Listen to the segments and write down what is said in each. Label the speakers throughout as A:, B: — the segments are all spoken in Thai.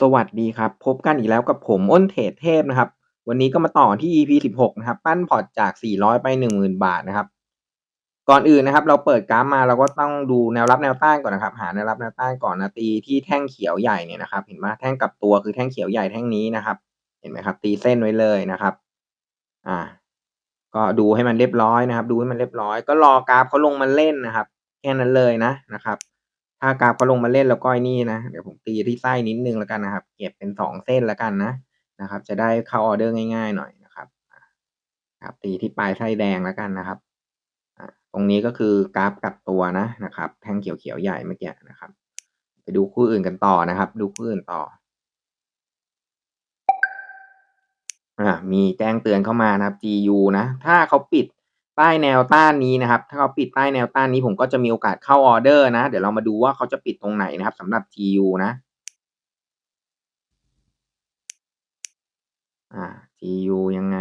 A: สวัสดีครับ พบกันอีกแล้วกับผมอ้นเทรดเทพนะครับ วันนี้ก็มาต่อที่ EP 16 นะครับ ปั้นพอร์ตจาก 400 ไป 10,000 บาทนะครับ ก่อนอื่นนะครับ เราเปิดกราฟมาเราก็ต้องดูแนวรับแนวต้านก่อนนะครับ หาแนวรับแนวต้านก่อนนะตีที่แท่งเขียวใหญ่เนี่ยนะครับ เห็นไหมแท่งกับตัวคือแท่งเขียวใหญ่แท่งนี้นะครับ เห็นไหมครับ ตีเส้นไว้เลยนะครับ อ่า ก็ดูให้มันเรียบร้อยนะครับ ดูให้มันเรียบร้อย ก็รอกราฟเขาลงมาเล่นนะครับ แค่นั้นเลยนะนะครับ ถ้ากราฟเขาลงมาเล่นแล้วก็ไอ้นี่นะ เดี๋ยวผมตีที่ไส้นิดนึงแล้วกันนะครับ เก็บเป็นสองเส้นแล้วกันนะนะครับ จะได้เข้าออเดอร์ง่าย ๆ หน่อยนะครับครับ ตีที่ปลายไส้แดงแล้วกันนะครับตรงนี้ก็คือกราฟกลับตัวนะนะครับ แท่งเขียวๆใหญ่เมื่อกี้นะครับ ไปดูคู่อื่นกันต่อนะครับ ดูคู่อื่นต่ออ่ามีแจ้งเตือนเข้ามานะครับ GU นะ ถ้าเขาปิด ใต้แนวต้านนี้นะครับ ถ้าเขาปิดใต้แนวต้านนี้ผมก็จะมีโอกาสเข้าออเดอร์นะ เดี๋ยวเรามาดูว่าเขาจะปิดตรงไหนนะครับสำหรับ GU นะ อ่า GU ยังไง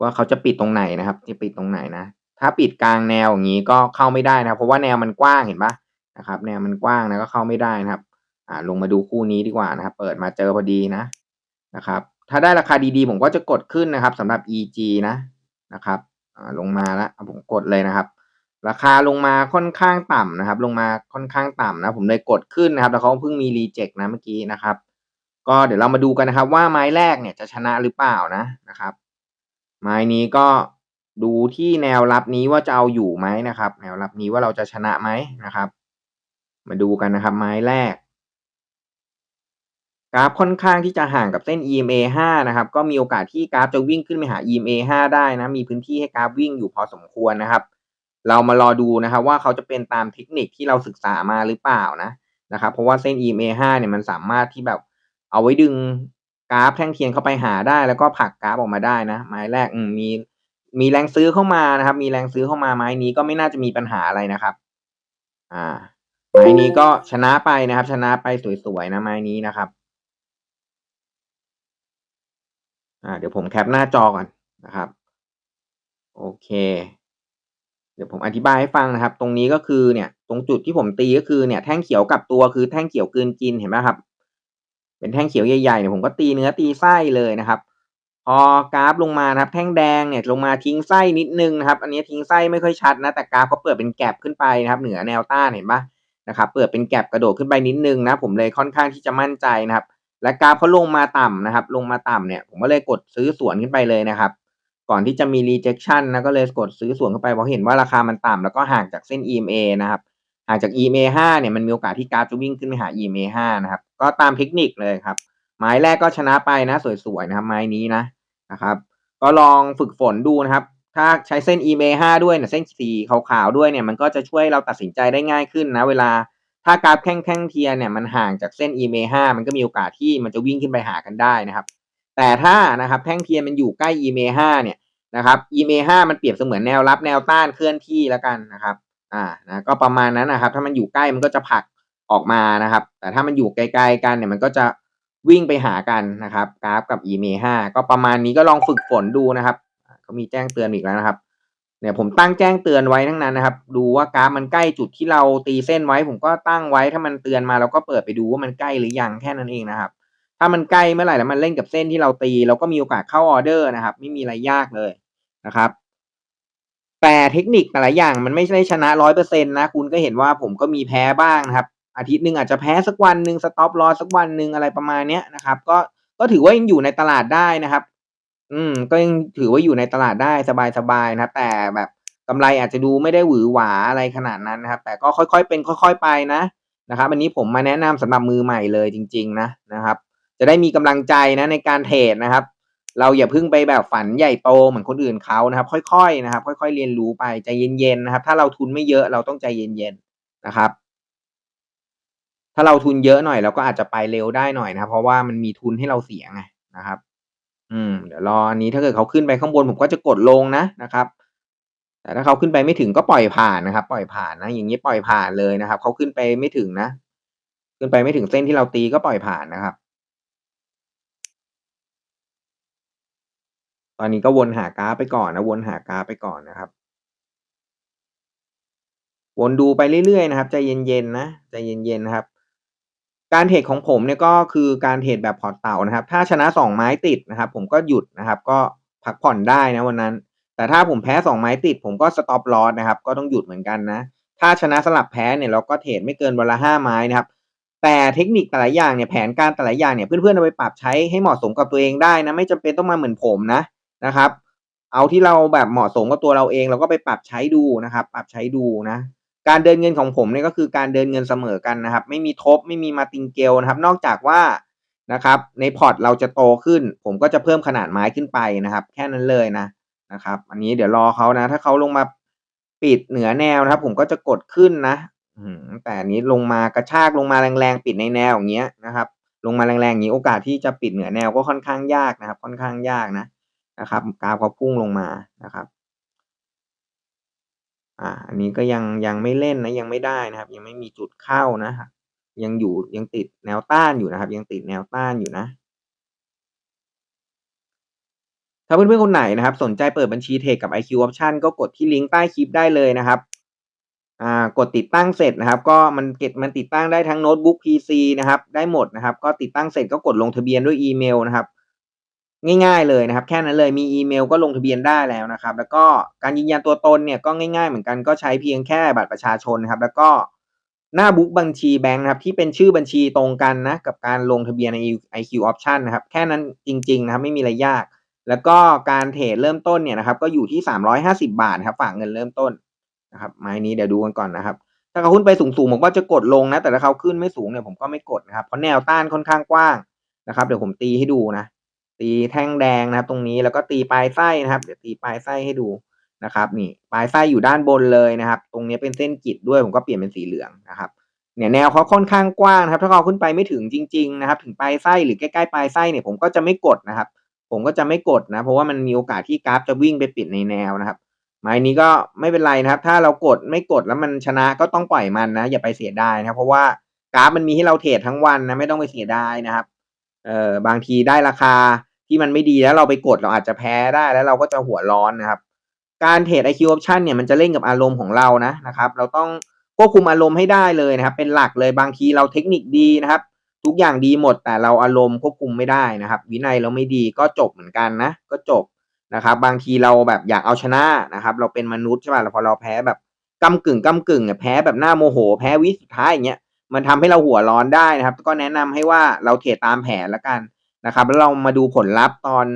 A: ว่าเขาจะปิดตรงไหนนะครับ จะปิดตรงไหนนะ ถ้าปิดกลางแนวอย่างนี้ก็เข้าไม่ได้นะ เพราะว่าแนวมันกว้างเห็นปะนะครับ แนวมันกว้างนะก็เข้าไม่ได้นะครับ อ่า ลงมาดูคู่นี้ดีกว่านะครับ เปิดมาเจอพอดีนะ นะครับ ถ้าได้ราคาดีๆ ผมก็จะกดขึ้นนะครับสำหรับ EG นะ นะครับ ลงมาแล้วผมกดเลยนะครับ ราคาลงมาค่อนข้างต่ำนะครับ ลงมาค่อนข้างต่ำนะ ผมเลยกดขึ้นนะครับ แล้วเขาเพิ่งมีรีเจ็คนะเมื่อกี้นะครับ ก็เดี๋ยวเรามาดูกันนะครับ ว่าไม้แรกเนี่ยจะชนะหรือเปล่านะนะครับ ไม้นี้ก็ดูที่แนวรับนี้ว่าจะเอาอยู่ไหมนะครับ แนวรับนี้ว่าเราจะชนะไหมนะครับ มาดูกันนะครับ ไม้แรก กราฟค่อนข้างที่จะห่างกับเส้น EMA 5 นะครับ ก็มีโอกาสที่กราฟจะวิ่งขึ้นไปหา EMA 5 ได้นะ มีพื้นที่ให้กราฟวิ่งอยู่พอสมควรนะครับ เรามารอดูนะครับว่าเขาจะเป็นตามเทคนิคที่เราศึกษามาหรือเปล่านะนะครับ เพราะว่าเส้น EMA 5 เนี่ยมันสามารถที่แบบเอาไว้ดึงกราฟแท่งเทียนเข้าไปหาได้ แล้วก็ผลักกราฟออกมาได้นะไม้แรกมีมีแรงซื้อเข้ามานะครับ มีแรงซื้อเข้ามาไม้นี้ก็ไม่น่าจะมีปัญหาอะไรนะครับ อ่า ไม้นี้ก็ชนะไปนะครับ ชนะไปสวยๆนะไม้นี้นะครับ อ่าเดี๋ยวผมแคปหน้าจอก่อนนะครับ โอเค เดี๋ยวผมอธิบายให้ฟังนะครับ ตรงนี้ก็คือเนี่ย ตรงจุดที่ผมตีก็คือเนี่ยแท่งเขียวกับตัวคือแท่งเขียวกืนกินเห็นไหมครับ เป็นแท่งเขียวใหญ่ๆเนี่ยผมก็ตีเนื้อตีไส้เลยนะครับพอกราฟลงมานะครับ แท่งแดงเนี่ยลงมาทิ้งไส้นิดนึงนะครับ อันนี้ทิ้งไส้ไม่ค่อยชัดนะ แต่กราฟเขาเปิดเป็นแกลบขึ้นไปนะครับ เหนือแนวต้านเห็นปะนะครับ เปิดเป็นแกลบกระโดดขึ้นไปนิดนึงนะ ผมเลยค่อนข้างที่จะมั่นใจนะครับ และกราฟเขาลงมาต่ำนะครับ ลงมาต่ำเนี่ยผมก็เลยกดซื้อสวนขึ้นไปเลยนะครับ ก่อนที่จะมี rejection นะก็เลยกดซื้อสวนเข้าไปเพราะเห็นว่าราคามันต่ำแล้วก็ห่างจากเส้น EMA นะครับห่างจาก EMA 5เนี่ยมันมีโอกาสที่กราฟจะวิ่งขึ้นไปหา EMA 5นะครับ ก็ตามเทคนิคเลยครับ ไม้แรกก็ชนะไปนะ สวยๆนะครับ ไม้นี้นะนะครับ ก็ลองฝึกฝนดูนะครับ ถ้าใช้เส้น EMA 5ด้วยเนี่ยเส้นสีขาวๆด้วยเนี่ยมันก็จะช่วยเราตัดสินใจได้ง่ายขึ้นนะ เวลา ถ้ากราฟแข้งแข้งเทียนเนี่ยมันห่างจากเส้น EMA 5มันก็มีโอกาสที่มันจะวิ่งขึ้นไปหากันได้นะครับ แต่ถ้านะครับแท่งเทียนมันอยู่ใกล้ EMA 5เนี่ยนะครับ EMA 5มันเปรียบเสมือนแนวรับแนวต้านเคลื่อนที่แล้วกันนะครับ อ่านะก็ประมาณนั้นนะครับ ถ้ามันอยู่ใกล้มันก็จะผลักออกมานะครับ แต่ถ้ามันอยู่ไกลๆกันเนี่ยมันก็จะวิ่งไปหากันนะครับ กราฟกับ EMA 5ก็ประมาณนี้ก็ลองฝึกฝนดูนะครับเขามีแจ้งเตือนอีกแล้วนะครับ เนี่ยผมตั้งแจ้งเตือนไว้ทั้งนั้นนะครับ ดูว่ากราฟมันใกล้จุดที่เราตีเส้นไว้ ผมก็ตั้งไว้ถ้ามันเตือนมาเราก็เปิดไปดูว่ามันใกล้หรือยังแค่นั้นเองนะครับ ถ้ามันใกล้เมื่อไหร่แล้วมันเล่นกับเส้นที่เราตี เราก็มีโอกาสเข้าออเดอร์นะครับ ไม่มีอะไรยากเลยนะครับแต่เทคนิคแต่ละอย่างมันไม่ใช่ชนะร้อยเปอร์เซ็นต์นะ คุณก็เห็นว่าผมก็มีแพ้บ้างนะครับ อาทิตย์หนึ่งอาจจะแพ้สักวันหนึ่งสต็อปรอสักวันหนึ่งอะไรประมาณเนี้ยนะครับ ก็ก็ถือว่ายังอยู่ในตลาดได้นะครับ อืม ก็ยังถือว่าอยู่ในตลาดได้สบาย ๆ นะครับ แต่แบบกำไรอาจจะดูไม่ได้หวือหวาอะไรขนาดนั้นนะครับ แต่ก็ค่อย ๆ เป็นค่อย ๆ ไปนะนะครับ อันนี้ผมมาแนะนำสำหรับมือใหม่เลยจริง ๆ นะนะครับ จะได้มีกำลังใจนะในการเทรดนะครับ เราอย่าเพิ่งไปแบบฝันใหญ่โตเหมือนคนอื่นเขานะครับ ค่อยๆนะครับ ค่อย ๆ เรียนรู้ไปใจเย็นๆนะครับ ถ้าเราทุนไม่เยอะเราต้องใจเย็นๆนะครับ ถ้าเราทุนเยอะหน่อยเราก็อาจจะไปเร็วได้หน่อยนะครับ เพราะว่ามันมีทุนให้เราเสียไงนะครับ อืม เดี๋ยวรออันนี้ถ้าเกิดเขาขึ้นไปข้างบนผมก็จะกดลงนะนะครับ แต่ถ้าเขาขึ้นไปไม่ถึงก็ปล่อยผ่านนะครับ ปล่อยผ่านนะ อย่างนี้ปล่อยผ่านเลยนะครับเขาขึ้นไปไม่ถึงนะ ขึ้นไปไม่ถึงเส้นที่เราตีก็ปล่อยผ่านนะครับ ตอนนี้ก็วนหากราฟไปก่อนนะ วนหากราฟไปก่อนนะครับวนดูไปเรื่อยๆนะครับใจเย็นๆนะใจเย็นๆนะครับ การเทรดของผมเนี่ยก็คือการเทรดแบบพอร์ตเต่านะครับ ถ้าชนะ 2 ไม้ติดนะครับ ผมก็หยุดนะครับ ก็พักผ่อนได้นะวันนั้น แต่ถ้าผมแพ้ 2 ไม้ติด ผมก็สต็อปลอสนะครับ ก็ต้องหยุดเหมือนกันนะ ถ้าชนะสลับแพ้เนี่ยเราก็เทรดไม่เกินวันละ5ไม้นะครับ แต่เทคนิคแต่ละอย่างเนี่ยแผนการแต่ละอย่างเนี่ยเพื่อนๆเอาไปปรับใช้ให้เหมาะสมกับตัวเองได้นะไม่จำเป็นต้องมาเหมือนผมนะนะครับ เอาที่เราแบบเหมาะสมกับตัวเราเอง เราก็ไปปรับใช้ดูนะครับ ปรับใช้ดูนะ การเดินเงินของผมเนี่ยก็คือการเดินเงินเสมอกันนะครับ ไม่มีทบไม่มีมาติงเกลนะครับ นอกจากว่านะครับในพอร์ตเราจะโตขึ้น ผมก็จะเพิ่มขนาดไม้ขึ้นไปนะครับ แค่นั้นเลยนะนะครับ อันนี้เดี๋ยวรอเขานะ ถ้าเขาลงมาปิดเหนือแนวนะครับ ผมก็จะกดขึ้นนะแต่อันนี้ลงมากระชากลงมาแรงๆปิดในแนวอย่างเงี้ยนะครับ ลงมาแรงๆอย่างนี้โอกาสที่จะปิดเหนือแนวก็ค่อนข้างยากนะครับ ค่อนข้างยากนะนะครับกราฟเขาพุ่งลงมานะครับ อ่าอันนี้ก็ยังยังไม่เล่นนะยังไม่ได้นะครับ ยังไม่มีจุดเข้านะยังอยู่ยังติดแนวต้านอยู่นะครับ ยังติดแนวต้านอยู่นะ ถ้าเพื่อนๆคนไหนนะครับ สนใจเปิดบัญชีเทรดกับ IQ Option ก็กดที่ลิงก์ใต้คลิปได้เลยนะครับอ่ากดติดตั้งเสร็จนะครับ ก็มันเก็บมันติดตั้งได้ทั้งโน้ตบุ๊ก PC นะครับ ได้หมดนะครับ ก็ติดตั้งเสร็จก็กดลงทะเบียนด้วยอีเมลนะครับ ง่ายๆเลยนะครับ แค่นั้นเลยมีอีเมลก็ลงทะเบียนได้แล้วนะครับ แล้วก็การยืนยันตัวตนเนี่ยก็ง่ายๆ เหมือนกันก็ใช้เพียงแค่บัตรประชาชนนะครับ แล้วก็หน้าบุ๊กบัญชีแบงค์นะครับ ที่เป็นชื่อบัญชีตรงกันนะ กับการลงทะเบียนใน IQ Option นะครับ แค่นั้นจริง ๆ นะครับ ไม่มีอะไรยาก แล้วก็การเทรดเริ่มต้นเนี่ยนะครับ ก็อยู่ที่ 350 บาทครับฝากเงินเริ่มต้นนะครับไม้นี้เดี๋ยวดูกันก่อนนะครับ ถ้าเขาขึ้นไปสูงๆผมก็จะกดลงนะ แต่ถ้าเขาขึ้นไม่สูงเนี่ยผมก็ไม่กดนะครับเพราะแนวต้านค่อนข้างกว้างนะครับ เดี๋ยวผมตีให้ดูนะ ตีแท่งแดงนะครับ ตรงนี้แล้วก็ตีปลายไส้นะครับ เดี๋ยวตีปลายไส้ให้ดูนะครับ นี่ปลายไส้อยู่ด้านบนเลยนะครับ ตรงนี้เป็นเส้นกิดด้วยผมก็เปลี่ยนเป็นสีเหลืองนะครับเนี่ยแนวเขาค่อนข้างกว้างนะครับ ถ้าเขาขึ้นไปไม่ถึงจริง ๆ นะครับ ถึงปลายไส้หรือใกล้ๆปลายไส้เนี่ยผมก็จะไม่กดนะครับ ผมก็จะไม่กดนะ เพราะว่ามันมีโอกาสที่กราฟจะวิ่งไปปิดในแนวนะครับไม้นี้ก็ไม่เป็นไรนะครับ ถ้าเรากดไม่กดแล้วมันชนะก็ต้องปล่อยมันนะ อย่าไปเสียดายนะครับ เพราะว่ากราฟมันมีให้เราเทรดทั้งวันนะไม่ต้องไปเสียดายนะครับเอ่อบางทีได้ราคา ที่มันไม่ดีแล้วเราไปกดเราอาจจะแพ้ได้แล้วเราก็จะหัวร้อนนะครับ การเทรด IQ option เนี่ยมันจะเล่นกับอารมณ์ของเรานะนะครับ เราต้องควบคุมอารมณ์ให้ได้เลยนะครับ เป็นหลักเลยบางทีเราเทคนิคดีนะครับ ทุกอย่างดีหมดแต่เราอารมณ์ควบคุมไม่ได้นะครับ วินัยเราไม่ดีก็จบเหมือนกันนะ ก็จบนะครับ บางทีเราแบบอยากเอาชนะนะครับ เราเป็นมนุษย์ใช่ป่ะแล้วพอเราแพ้แบบกำกึ่งกำกึ่งเนี่ยแพ้แบบหน้าโมโห แพ้วิสุดท้ายอย่างเงี้ยมันทำให้เราหัวร้อนได้นะครับ ก็แนะนำให้ว่าเราเทรดตามแผนละกัน นะครับแล้วเรามาดูผลลัพธ์ตอน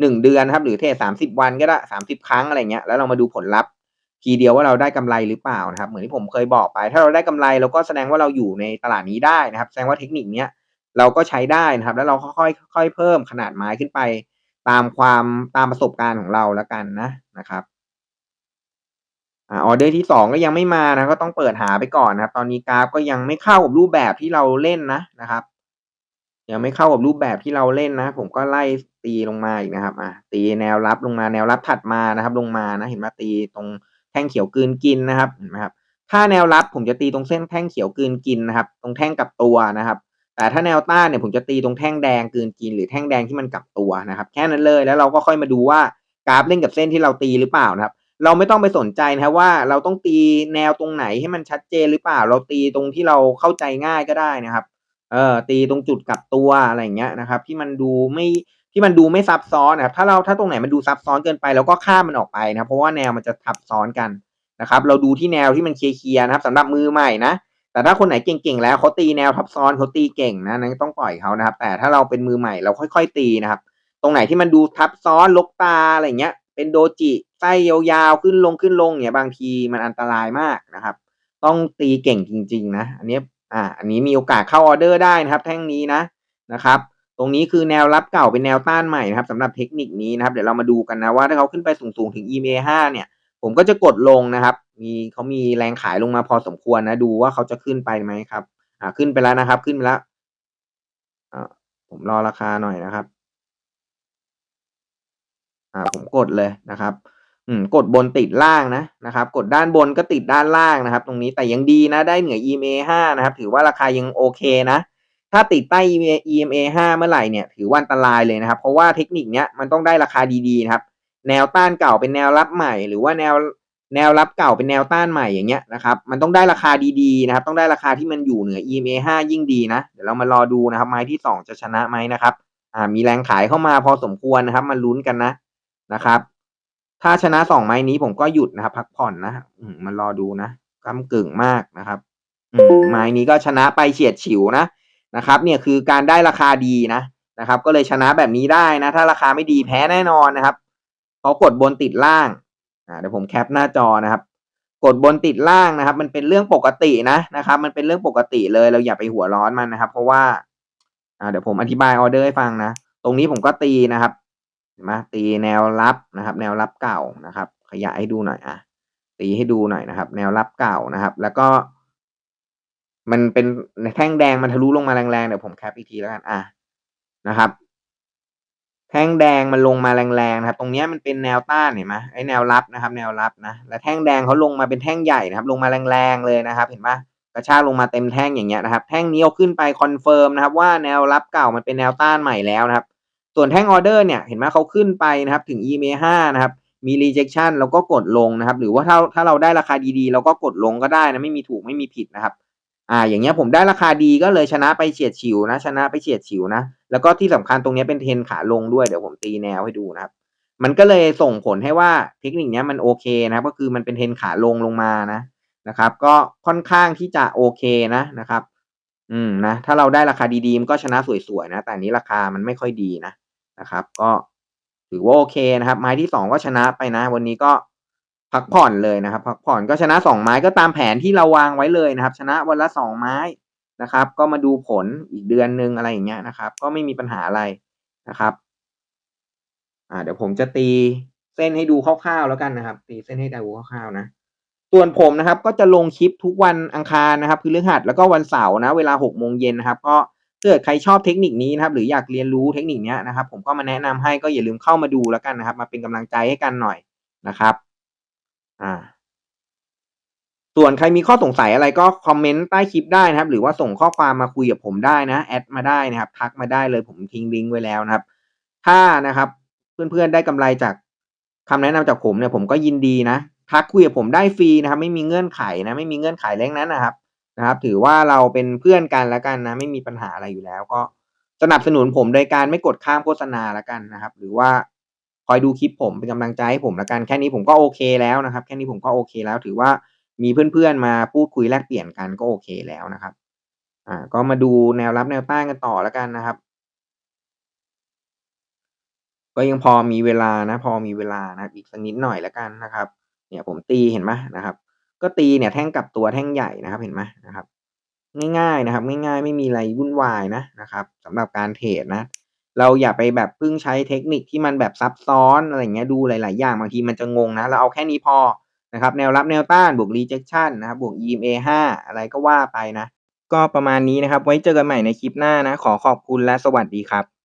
A: หนึ่งเดือนครับ หรือเทรดสามสิบวันก็ได้สามสิบครั้งอะไรเงี้ยแล้วเรามาดูผลลัพธ์ทีเดียวว่าเราได้กำไรหรือเปล่านะครับ เหมือนที่ผมเคยบอกไป ถ้าเราได้กำไรเราก็แสดงว่าเราอยู่ในตลาดนี้ได้นะครับ แสดงว่าเทคนิคเนี้ยเราก็ใช้ได้นะครับ แล้วเราค่อยๆค่อยเพิ่มขนาดไม้ขึ้นไป ตามความตามประสบการณ์ของเราแล้วกันนะนะครับอออเดอร์ที่สองก็ยังไม่มานะก็ต้องเปิดหาไปก่อนนะครับ ตอนนี้กราฟก็ยังไม่เข้ากับรูปแบบที่เราเล่นนะนะครับ ยังไม่เข้ากับรูปแบบที่เราเล่นนะ ผมก็ไล่ตีลงมาอีกนะครับอะตีแนวรับลงมาแนวรับถัดมานะครับ ลงมานะเห็นไหมตีตรงแท่งเขียวกืนกินนะครับเห็นไหมครับถ้าแนวรับผมจะตีตรงเส้นแท่งเขียวกืนกินนะครับ ตรงแท่งกลับตัวนะครับแต่ถ้าแนวต้านเนี่ยผมจะตีตรงแท่งแดงกืนกินหรือแท่งแดงที่มันกลับตัวนะครับ แค่นั้นเลยแล้วเราก็ค่อยมาดูว่ากราฟเล่นกับเส้นที่เราตีหรือเปล่านะครับ เราไม่ต้องไปสนใจนะครับว่าเราต้องตีแนวตรงไหนให้มันชัดเจนหรือเปล่า เราตีตรงที่เราเข้าใจง่ายก็ได้นะครับ เออตีตรงจุดกลับตัวอะไรอย่างเงี้ยนะครับ ที่มันดูไม่ที่มันดูไม่ซับซ้อนนะครับถ้าเราถ้าตรงไหนมันดูซับซ้อนเกินไปเราก็ข้ามมันออกไปนะเพราะว่าแนวมันจะทับซ้อนกันนะครับ เราดูที่แนวที่มันเคลียร์นะครับสำหรับมือใหม่นะแต่ถ้าคนไหนเก่งๆแล้วเขาตีแนวทับซ้อนเขาตีเก่งนะนั้นต้องปล่อยเขานะครับ แต่ถ้าเราเป็นมือใหม่เราค่อยๆ ตีนะครับ ตรงไหนที่มันดูทับซ้อนลกตาอะไรเงี้ย เป็นโดจิไส้ยาวๆขึ้นลงขึ้นลงเนี่ยบางทีมันอันตรายมากนะครับ ต้องตีเก่งจริง ๆ นะ อันนี้ อ่าอันนี้มีโอกาสเข้าออเดอร์ได้นะครับ แท่งนี้นะนะครับ ตรงนี้คือแนวรับเก่าเป็นแนวต้านใหม่นะครับสำหรับเทคนิคนี้นะครับ เดี๋ยวเรามาดูกันนะว่าถ้าเขาขึ้นไปสูงๆถึง EMA 5เนี่ย ผมก็จะกดลงนะครับ มีเขามีแรงขายลงมาพอสมควรนะ ดูว่าเขาจะขึ้นไปไหมครับ อ่าขึ้นไปแล้วนะครับ ขึ้นไปแล้วอ่าผมรอราคาหน่อยนะครับ อ่าผมกดเลยนะครับ อืมกดบนติดล่างนะนะครับกดด้านบนก็ติดด้านล่างนะครับ ตรงนี้แต่ยังดีนะได้เหนือ EMA 5นะครับ ถือว่าราคายังโอเคนะ ถ้าติดใต้ EMA 5เมื่อไหร่เนี่ยถือว่าอันตรายเลยนะครับ เพราะว่าเทคนิคเนี้ยมันต้องได้ราคาดีๆนะครับ แนวต้านเก่าเป็นแนวรับใหม่ หรือว่าแนวแนวรับเก่าเป็นแนวต้านใหม่อย่างเงี้ยนะครับมันต้องได้ราคาดีๆนะครับ ต้องได้ราคาที่มันอยู่เหนือ EMA 5ยิ่งดีนะ เดี๋ยวเรามารอดูนะครับ ไม้ที่ 2 จะชนะไหมนะครับอ่ามีแรงขายเข้ามาพอสมควรนะครับมาลุ้นกันนะนะครับ ถ้าชนะ2ไม้นี้ผมก็หยุดนะครับ พักผ่อนนะอืมมารอดูนะก้ากึ่งมากนะครับ อืมไม้นี้ก็ชนะไปเฉียดฉิวนะนะครับ เนี่ยคือการได้ราคาดีนะนะครับ ก็เลยชนะแบบนี้ได้นะ ถ้าราคาไม่ดีแพ้แน่นอนนะครับเพราะกดบนติดล่างอ่าเดี๋ยวผมแคปหน้าจอนะครับ กดบนติดล่างนะครับ มันเป็นเรื่องปกตินะนะครับ มันเป็นเรื่องปกติเลยเราอย่าไปหัวร้อนมันนะครับ เพราะว่าอ่าเดี๋ยวผมอธิบายออเดอร์ให้ฟังนะ ตรงนี้ผมก็ตีนะครับ เห็นไหมตีแนวรับนะครับ แนวรับเก่านะครับ ขยายให้ดูหน่อยอะตีให้ดูหน่อยนะครับ แนวรับเก่านะครับ แล้วก็ มันเป็นแท่งแดงมันทะลุลงมาแรงๆเดี๋ยวผมแคปอีกทีแล้วกันอะนะครับ แท่งแดงมันลงมาแรงๆนะครับ ตรงนี้มันเป็นแนวต้านเห็นไหมไอ้แนวรับนะครับ แนวรับนะและแท่งแดงเขาลงมาเป็นแท่งใหญ่นะครับ ลงมาแรงๆเลยนะครับ เห็นปะกระชากลงมาเต็มแท่งอย่างเงี้ยนะครับ แท่งนี้เอาขึ้นไปคอนเฟิร์มนะครับ ว่าแนวรับเก่ามันเป็นแนวต้านใหม่แล้วนะครับ ส่วนแท่งออเดอร์เนี่ยเห็นไหมเขาขึ้นไปนะครับถึง EMA 5นะครับมี rejection แล้วก็กดลงนะครับ หรือว่าถ้าถ้าเราได้ราคาดีๆ เราก็กดลงก็ได้นะไม่มีถูกไม่มีผิดนะครับอ่าอย่างเงี้ยผมได้ราคาดีก็เลยชนะไปเฉียดฉิวนะ ชนะไปเฉียดฉิวนะ แล้วก็ที่สำคัญตรงนี้เป็นเทนขาลงด้วยเดี๋ยวผมตีแนวให้ดูนะครับ มันก็เลยส่งผลให้ว่าเทคนิคนี้มันโอเคนะครับ ก็คือมันเป็นเทนขาลงลงมานะนะครับ ก็ค่อนข้างที่จะโอเคนะนะครับ อืมนะถ้าเราได้ราคาดีๆมันก็ชนะสวยๆนะ แต่นนี้ราคามันไม่ค่อยดีนะ นะครับ ก็ถือว่าโอเคนะครับ ไม้ที่สองก็ชนะไปนะ วันนี้ก็พักผ่อนเลยนะครับ พักผ่อนก็ชนะสองไม้ก็ตามแผนที่เราวางไว้เลยนะครับ ชนะวันละสองไม้นะครับ ก็มาดูผลอีกเดือนหนึ่งอะไรอย่างเงี้ยนะครับ ก็ไม่มีปัญหาอะไรนะครับ อ่า เดี๋ยวผมจะตีเส้นให้ดูคร่าวๆแล้วกันนะครับ ตีเส้นให้ดูคร่าวๆนะส่วนผมนะครับ ก็จะลงคลิปทุกวันอังคารนะครับพฤหัสแล้วก็วันเสาร์นะ เวลาหกโมงเย็นนะครับ ก็ ถ้าเกิดใครชอบเทคนิคนี้นะครับหรืออยากเรียนรู้เทคนิคนี้นะครับ ผมก็มาแนะนำให้ก็อย่าลืมเข้ามาดูแล้วกันนะครับ มาเป็นกำลังใจให้กันหน่อยนะครับอ่าส่วนใครมีข้อสงสัยอะไรก็คอมเมนต์ใต้คลิปได้นะครับ หรือว่าส่งข้อความมาคุยกับผมได้นะแอดมาได้นะครับ ทักมาได้เลยผมทิ้งลิงก์ไว้แล้วนะครับ ถ้านะครับเพื่อนๆได้กำไรจากคำแนะนำจากผมเนี่ยผมก็ยินดีนะทักคุยกับผมได้ฟรีนะครับ ไม่มีเงื่อนไขนะ ไม่มีเงื่อนไขเร่งนั้นนะครับ นะครับ ถือว่าเราเป็นเพื่อนกันแล้วกันนะ ไม่มีปัญหาอะไรอยู่แล้ว ก็สนับสนุนผมโดยการไม่กดข้ามโฆษณาแล้วกันนะครับ หรือว่าคอยดูคลิปผมเป็นกำลังใจให้ผมแล้วกันแค่นี้ผมก็โอเคแล้วนะครับ แค่นี้ผมก็โอเคแล้ว ถือว่ามีเพื่อนๆมาพูดคุยแลกเปลี่ยนกันก็โอเคแล้วนะครับ อ่า ก็มาดูแนวรับแนวต้านกันต่อแล้วกันนะครับ ก็ยังพอมีเวลานะ พอมีเวลานะอีกสักนิดหน่อยแล้วกันนะครับ เนี่ยผมตีเห็นไหมนะครับ ก็ตีเนี่ยแท่งกลับตัวแท่งใหญ่นะครับเห็นไหมนะครับ ง่ายๆนะครับ ง่ายๆ ไม่มีอะไรวุ่นวายนะนะครับสำหรับการเทรดนะ เราอย่าไปแบบพึ่งใช้เทคนิคที่มันแบบซับซ้อนอะไรเงี้ยดูหลาย ๆ อย่างบางทีมันจะงงนะ เราเอาแค่นี้พอนะครับ แนวรับแนวต้านบวก rejection นะครับบวก EMA 5 อะไรก็ว่าไปนะ ก็ประมาณนี้นะครับ ไว้เจอกันใหม่ในคลิปหน้านะ ขอขอบคุณและสวัสดีครับ